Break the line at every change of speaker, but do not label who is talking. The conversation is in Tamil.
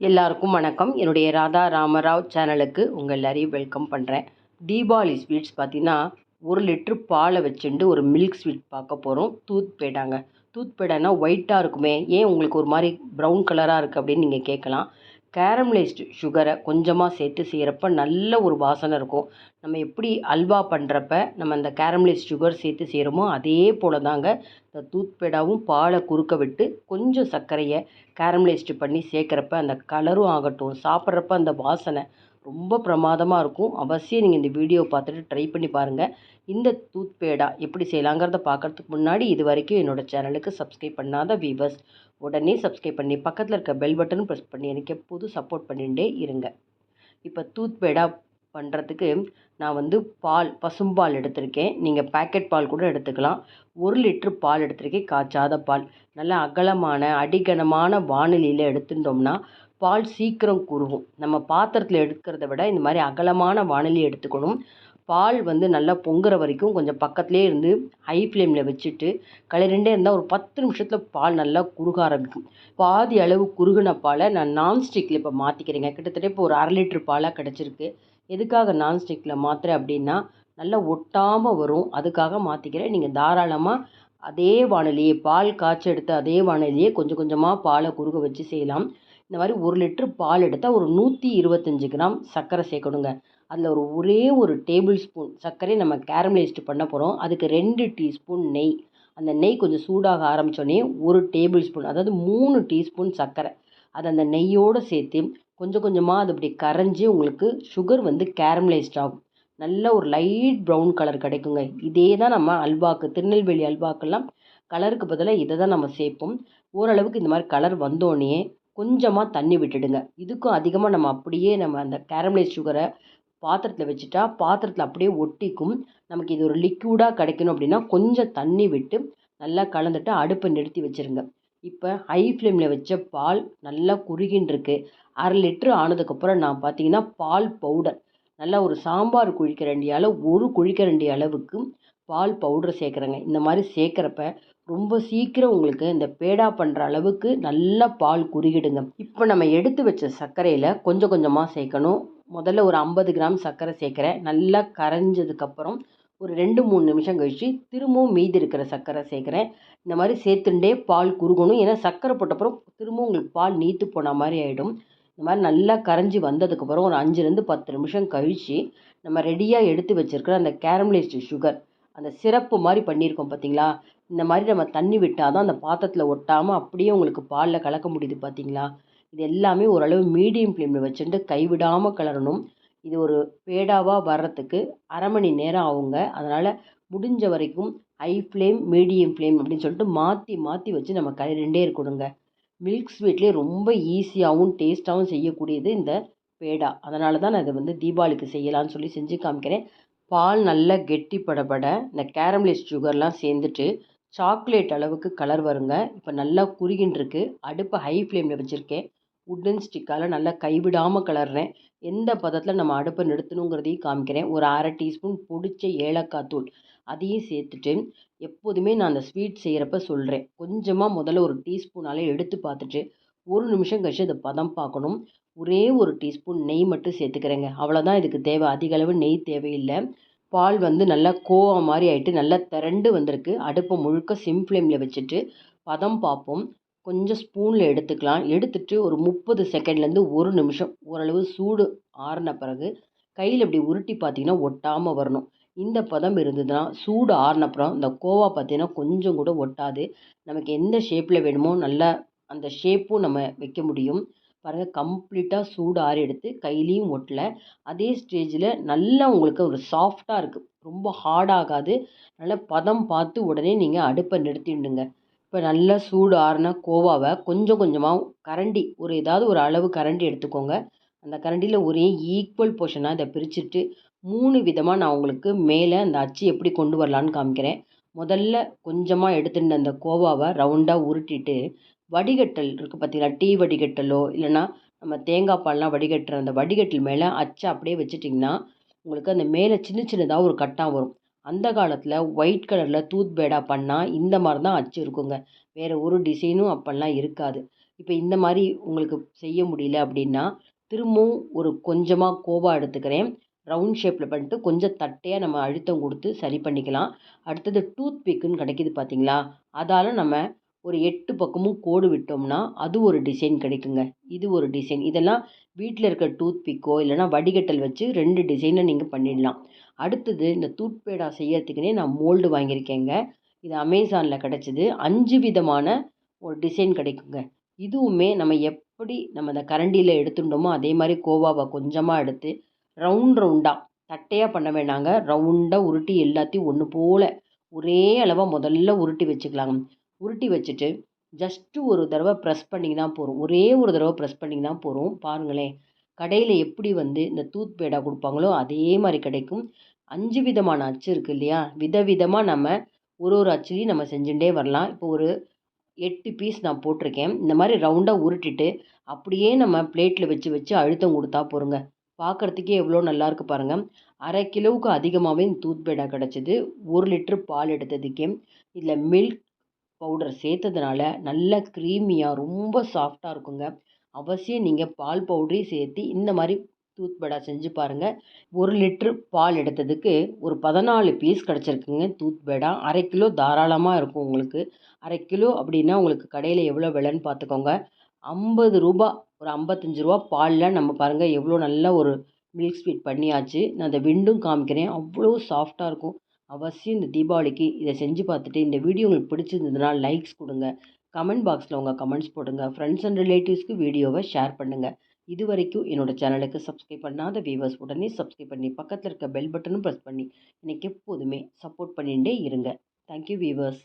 எல்லாருக்கும் வணக்கம். என்னுடைய ராதா ராமராவ் சேனலுக்கு உங்கள் எல்லாரையும் வெல்கம் பண்ணுறேன் தீபாவளி ஸ்வீட்ஸ் பார்த்தீங்கன்னா ஒரு லிட்ரு பாலை வச்சுட்டு ஒரு மில்க் ஸ்வீட் பார்க்க போகிறோம் தூத் பேடாங்க தூத் பேடானா ஒயிட்டாக இருக்குமே. ஏன் உங்களுக்கு ஒரு மாதிரி ப்ரௌன் கலராக இருக்குது அப்படின்னு நீங்கள் கேட்கலாம். கேரமலைஸ்டு சுகரை கொஞ்சமாக சேர்த்து செய்கிறப்ப நல்ல ஒரு வாசனை இருக்கும். நம்ம எப்படி அல்வா பண்ணுறப்ப நம்ம அந்த கேரமலைஸ்ட் சுகர் சேர்த்து செய்கிறோமோ அதே போல் தாங்க இந்த தூத் பேடாவும் பாலை குறுக்க விட்டு கொஞ்சம் சர்க்கரையை கேரமலைஸ்டு பண்ணி சேர்க்குறப்ப அந்த கலரும் ஆகட்டும் சாப்பிட்றப்ப அந்த வாசனை ரொம்ப பிரமாதமாக இருக்கும். அவசியம் நீங்கள் இந்த வீடியோ பார்த்துட்டு ட்ரை பண்ணி பாருங்கள் இந்த டூத் பேடா எப்படி செய்யலாங்கிறத பார்க்குறதுக்கு முன்னாடி இது வரைக்கும் என்னோடய சேனலுக்கு சப்ஸ்கிரைப் பண்ணாத வீவர்ஸ் உடனே சப்ஸ்கிரைப் பண்ணி பக்கத்தில் இருக்க பெல் பட்டனும் ப்ரெஸ் பண்ணி எனக்கு எப்போதும் சப்போர்ட் பண்ணிகிட்டே இருங்க. இப்போ தூத் பேடா பண்ணுறதுக்கு நான் வந்து பால் பசும்பால் எடுத்திருக்கேன். நீங்கள் பேக்கெட் பால் கூட எடுத்துக்கலாம். ஒரு லிட்ரு பால் எடுத்திருக்கேன். காய்ச்சாத பால். நல்ல அகலமான அடிகனமான வானிலையில் எடுத்துட்டோம்னா பால் சீக்கிரம் குறுகும். நம்ம பாத்திரத்தில் எடுக்கிறத விட இந்த மாதிரி அகலமான வானிலை எடுத்துக்கணும். பால் வந்து நல்லா பொங்குற வரைக்கும் கொஞ்சம் பக்கத்துலேயே இருந்து ஹை ஃப்ளேமில் வச்சுட்டு கலரிண்டே இருந்தால் ஒரு பத்து நிமிஷத்தில் பால் நல்லா குறுக ஆரம்பிக்கும். பாதி அளவு குறுகின பாலை நான் நான்ஸ்டிக்கில் இப்போ மாற்றிக்கிறேங்க கிட்டத்தட்ட இப்போ ஒரு அரை லிட்ரு பாலாக கிடச்சிருக்கு. எதுக்காக நான்ஸ்டிக்கில் மாற்றுறேன் அப்படின்னா நல்லா ஒட்டாமல் வரும். அதுக்காக மாற்றிக்கிறேன் நீங்கள் தாராளமாக அதே வானிலையே பால் காய்ச்சி எடுத்து அதே வானிலையே கொஞ்சம் கொஞ்சமாக பாலை குறுக வச்சு செய்யலாம். இந்த மாதிரி ஒரு லிட்ரு பால் எடுத்தால் ஒரு நூற்றி இருபத்தஞ்சி கிராம் சர்க்கரை சேர்க்கணுங்க. அதில் ஒரு ஒரே ஒரு டேபிள் ஸ்பூன் சர்க்கரையை நம்ம கேரமலைஸ்டு பண்ண போகிறோம் அதுக்கு ரெண்டு டீஸ்பூன் நெய். அந்த நெய் கொஞ்சம் சூடாக ஆரம்பித்தோடனே ஒரு டேபிள் ஸ்பூன் அதாவது மூணு டீஸ்பூன் சர்க்கரை. அதை அந்த நெய்யோடு சேர்த்து கொஞ்சம் கொஞ்சமாக அது அப்படி கரைஞ்சி உங்களுக்கு சுகர் வந்து கேரமலைஸ்ட் ஆகும். நல்ல ஒரு லைட் ப்ரௌன் கலர் கிடைக்குங்க. இதே தான் நம்ம அல்வாக்கு திருநெல்வேலி அல்வாக்கெல்லாம் கலருக்கு பதிலாக இதை தான் நம்ம சேர்ப்போம். ஓரளவுக்கு இந்த மாதிரி கலர் வந்தோடனே கொஞ்சமாக தண்ணி விட்டுடுங்க. இதுக்கும் அதிகமாக நம்ம அப்படியே நம்ம அந்த கேரமலைஸ் சுகரை பாத்திரத்தில் வச்சுட்டா பாத்திரத்தில் அப்படியே ஒட்டிக்கும். நமக்கு இது ஒரு லிக்யூடாக கிடைக்கணும் அப்படின்னா கொஞ்சம் தண்ணி விட்டு நல்லா கலந்துட்டு அடுப்பை நிறுத்தி வச்சுருங்க. இப்போ ஹை ஃப்ளேமில் வச்ச பால் நல்லா குறுகின்றிருக்கு. அரை லிட்ரு ஆனதுக்கப்புறம் நான் பார்த்தீங்கன்னா பால் பவுடர் நல்லா ஒரு சாம்பார் குழிக்கரண்டி அளவு ஒரு குழிக்கரண்டி அளவுக்கு பால் பவுடர் சேர்க்குறேங்க. இந்த மாதிரி சேர்க்குறப்ப ரொம்ப சீக்கிரம் உங்களுக்கு இந்த பேடா பண்ணுற அளவுக்கு நல்லா பால் குறுகிடுங்க. இப்போ நம்ம எடுத்து வச்ச சர்க்கரையில் கொஞ்சம் கொஞ்சமாக சேர்க்கணும். முதல்ல ஒரு ஐம்பது கிராம் சர்க்கரை சேர்க்குறேன். நல்லா கரைஞ்சதுக்கப்புறம் ஒரு ரெண்டு மூணு நிமிஷம் கழித்து திரும்பவும் மீதி இருக்கிற சர்க்கரை சேர்க்குறேன். இந்த மாதிரி சேர்த்துண்டே பால் குறுகணும். ஏன்னா சர்க்கரை போட்டப்புறம் திரும்பவும் உங்களுக்கு பால் நீத்து போன மாதிரி ஆகிடும் இந்த மாதிரி நல்லா கரைஞ்சி வந்ததுக்கப்புறம் ஒரு அஞ்சுலேருந்து பத்து நிமிஷம் கழித்து நம்ம ரெடியாக எடுத்து வச்சுருக்கிற அந்த கேரமலைஸ்டு சுகர் அந்த சிரப்பு மாதிரி பண்ணியிருக்கோம் பார்த்தீங்களா? இந்த மாதிரி நம்ம தண்ணி விட்டால் தான் அந்த பாத்திரத்தில் ஒட்டாமல் அப்படியே உங்களுக்கு பாலில் கலக்க முடியுது பார்த்தீங்களா? இது எல்லாமே ஓரளவு மீடியம் ஃப்ளேமில் வச்சுட்டு கைவிடாமல் கிளறணும் இது ஒரு பேடாவாக வர்றதுக்கு அரை மணி நேரம் ஆகுங்க. அதனால் முடிஞ்ச வரைக்கும் ஹை ஃப்ளேம் மீடியம் ஃப்ளேம் அப்படின்னு சொல்லிட்டு மாற்றி மாற்றி வச்சு நம்ம கலரிண்டே இருக்கணுங்க. மில்க் ஸ்வீட்லேயே ரொம்ப ஈஸியாகவும் டேஸ்ட்டாகவும் செய்யக்கூடியது இந்த பேடா. அதனால தான் நான் இதை வந்து தீபாவளிக்கு செய்யலான்னு சொல்லி செஞ்சு காமிக்கிறேன். பால் நல்லா கெட்டி படபட இந்த கேரமலைஸ் சுகர்லாம் சேர்ந்துட்டு சாக்லேட் அளவுக்கு கலர் வருங்க. இப்போ நல்லா குறுகின்றிருக்கு அடுப்பை ஹை ஃப்ளேமில் வச்சுருக்கேன். உட்டன் ஸ்டிக்கால் நல்லா கைவிடாமல் கலர்றேன். எந்த பதத்தில் நம்ம அடுப்பை நிறுத்தணுங்கிறதையும் காமிக்கிறேன். ஒரு அரை டீஸ்பூன் பொடிச்ச ஏலக்காய் தூள் அதையும் சேர்த்துட்டு எப்போதுமே நான் அந்த ஸ்வீட் செய்கிறப்ப சொல்கிறேன் கொஞ்சமாக முதல்ல ஒரு டீஸ்பூனாலே எடுத்து பார்த்துட்டு ஒரு நிமிஷம் கழிச்சு அதை பதம் பார்க்கணும். ஒரே ஒரு டீஸ்பூன் நெய் மட்டும் சேர்த்துக்கிறேங்க. அவ்வளோதான் இதுக்கு தேவை. அதிக அளவு நெய் தேவையில்லை. பால் வந்து நல்லா கோவா மாதிரி ஆகிட்டு நல்லா திரண்டு வந்திருக்கு. அடுப்பை முழுக்க சிம் ஃப்ளேமில் வச்சுட்டு பதம் பார்ப்போம் கொஞ்சம் ஸ்பூனில் எடுத்துக்கலாம். எடுத்துட்டு ஒரு முப்பது செகண்ட்லேருந்து ஒரு நிமிஷம் ஓரளவு சூடு ஆறின பிறகு கையில் இப்படி உருட்டி பார்த்தீங்கன்னா ஒட்டாமல் வரணும். இந்த பதம் இருந்ததுன்னா சூடு ஆறினப்புறம் இந்த கோவா பார்த்தீங்கன்னா கொஞ்சம் கூட ஒட்டாது. நமக்கு எந்த ஷேப்பில் வேணுமோ நல்லா அந்த ஷேப்பும் நம்ம வைக்க முடியும். பாருங்கள் கம்ப்ளீட்டாக சூடு ஆறி எடுத்து கையிலையும் ஒட்டல. அதே ஸ்டேஜில் நல்லா உங்களுக்கு ஒரு சாஃப்டாக இருக்குது ரொம்ப ஹார்டாகாது நல்லா பதம் பார்த்து உடனே நீங்கள் அடுப்பை நிறுத்திடுங்க இப்போ நல்லா சூடு ஆறுன கோவாவை கொஞ்சம் கொஞ்சமாக கரண்டி ஒரு ஏதாவது ஒரு அளவு கரண்டி எடுத்துக்கோங்க. அந்த கரண்டியில் ஒரே ஈக்குவல் போர்ஷனாக இதை பிரிச்சுட்டு மூணு விதமாக நான் உங்களுக்கு மேலே அந்த அச்சு எப்படி கொண்டு வரலான்னு காமிக்கிறேன். முதல்ல கொஞ்சமாக எடுத்துட்டு அந்த கோவாவை ரவுண்டாக உருட்டிட்டு வடிகட்டல் இருக்குது பார்த்தீங்களா டீ வடிகட்டலோ இல்லைன்னா நம்ம தேங்காய் பால்லாம் வடிகட்டுற அந்த வடிகட்டல் மேலே அச்சை அப்படியே வச்சுட்டிங்கன்னா உங்களுக்கு அந்த மேலே சின்ன சின்னதாக ஒரு கட்டாக வரும். அந்த காலத்தில் ஒயிட் கலரில் தூத் பேடா பண்ணால் இந்த மாதிரி தான் அச்சு இருக்குங்க. வேறு ஒரு டிசைனும் அப்போல்லாம் இருக்காது. இப்போ இந்த மாதிரி உங்களுக்கு செய்ய முடியல அப்படின்னா திரும்பவும் ஒரு கொஞ்சமாக கோவா எடுத்துக்கிறேன். ரவுண்ட் ஷேப்பில் பண்ணிட்டு கொஞ்சம் தட்டையாக நம்ம அழுத்தம் கொடுத்து சரி பண்ணிக்கலாம். அடுத்தது டூத் பிக்குன்னு கிடைக்கிது பார்த்தீங்களா அதால் நம்ம ஒரு எட்டு பக்கமும் கோடு விட்டோம்னா அது ஒரு டிசைன் கிடைக்குங்க. இது ஒரு டிசைன் இதெல்லாம் வீட்டில் இருக்க டூத் பிக்கோ இல்லைனா வடிகட்டல் வச்சு ரெண்டு டிசைனை நீங்கள் பண்ணிடலாம். அடுத்தது இந்த டூத் பேடா செய்யறதுக்குனே நான் மோல்டு வாங்கியிருக்கேங்க. இது அமேசானில் கிடச்சிது. அஞ்சு விதமான ஒரு டிசைன் கிடைக்குங்க. இதுவுமே நம்ம எப்படி நம்ம அந்த கரண்டியில் எடுத்துட்டோமோ அதே மாதிரி கோவாவை கொஞ்சமாக எடுத்து ரவுண்ட் ரவுண்டாக தட்டையாக பண்ண வேணாங்க. ரவுண்டாக உருட்டி எல்லாத்தையும் ஒன்று போல் ஒரே அளவாக முதல்ல உருட்டி வச்சுக்கலாங்க. உருட்டி வச்சுட்டு ஜஸ்ட்டு ஒரு தடவை ப்ரெஸ் பண்ணிங்கன்னா போதும். ஒரே ஒரு தடவை ப்ரெஸ் பண்ணிங்கன்னா போதும். பாருங்களேன். கடையில் எப்படி வந்து இந்த டூத் பேடா கொடுப்பாங்களோ அதே மாதிரி கிடைக்கும். அஞ்சு விதமான அச்சு இருக்குது இல்லையா? விதவிதமாக நம்ம ஒரு ஒரு அச்சுலேயும் நம்ம செஞ்சுட்டே வரலாம். இப்போ ஒரு எட்டு பீஸ் நான் போட்டிருக்கேன். இந்த மாதிரி ரவுண்டாக உருட்டிட்டு அப்படியே நம்ம பிளேட்டில் வச்சு வச்சு அழுத்தம் கொடுத்தா போருங்க. பார்க்குறதுக்கே எவ்வளோ நல்லாயிருக்கு பாருங்கள் அரை கிலோவுக்கு அதிகமாகவே இந்த டூத் பேடா கிடச்சிது. ஒரு லிட்ரு பால் எடுத்ததுக்கே. இதில் மில்க் பவுடர் சேர்த்ததுனால நல்ல க்ரீமியாக ரொம்ப சாஃப்டாக இருக்குங்க. அவசியம் நீங்கள் பால் பவுடரையும் சேர்த்து இந்த மாதிரி டூத் பேடா செஞ்சு பாருங்கள் ஒரு லிட்ரு பால் எடுத்ததுக்கு ஒரு பதினாலு பீஸ் கிடச்சிருக்குங்க டூத் பேடா அரை கிலோ தாராளமாக இருக்கும் உங்களுக்கு. அரை கிலோ அப்படின்னா உங்களுக்கு கடையில் எவ்வளோ விலைன்னு பார்த்துக்கோங்க ஐம்பது ரூபா ஒரு ஐம்பத்தஞ்சு ரூபா பாலில் நம்ம பாருங்கள் எவ்வளோ நல்ல ஒரு மில்க் ஸ்வீட் பண்ணியாச்சு. நான் அதை விண்டும் காமிக்கிறேன். அவ்வளோ சாஃப்டாக இருக்கும். அவசியம் இந்த தீபாவளிக்கு இதை செஞ்சு பார்த்துட்டு இந்த வீடியோ உங்களுக்கு பிடிச்சிருந்ததுன்னா லைக்ஸ் கொடுங்க. கமெண்ட் பாக்ஸில் உங்கள் கமெண்ட்ஸ் போடுங்க. ஃப்ரெண்ட்ஸ் அண்ட் ரிலேட்டிவ்ஸ்க்கு வீடியோவை ஷேர் பண்ணுங்கள் இது வரைக்கும் என்னோடய சேனலுக்கு சப்ஸ்கிரைப் பண்ணாத வியூவர்ஸ் உடனே சப்ஸ்கிரைப் பண்ணி பக்கத்தில் இருக்க பெல் பட்டனும் ப்ரெஸ் பண்ணி எனக்கு எப்போதுமே சப்போர்ட் பண்ணிகிட்டே இருங்க. Thank you viewers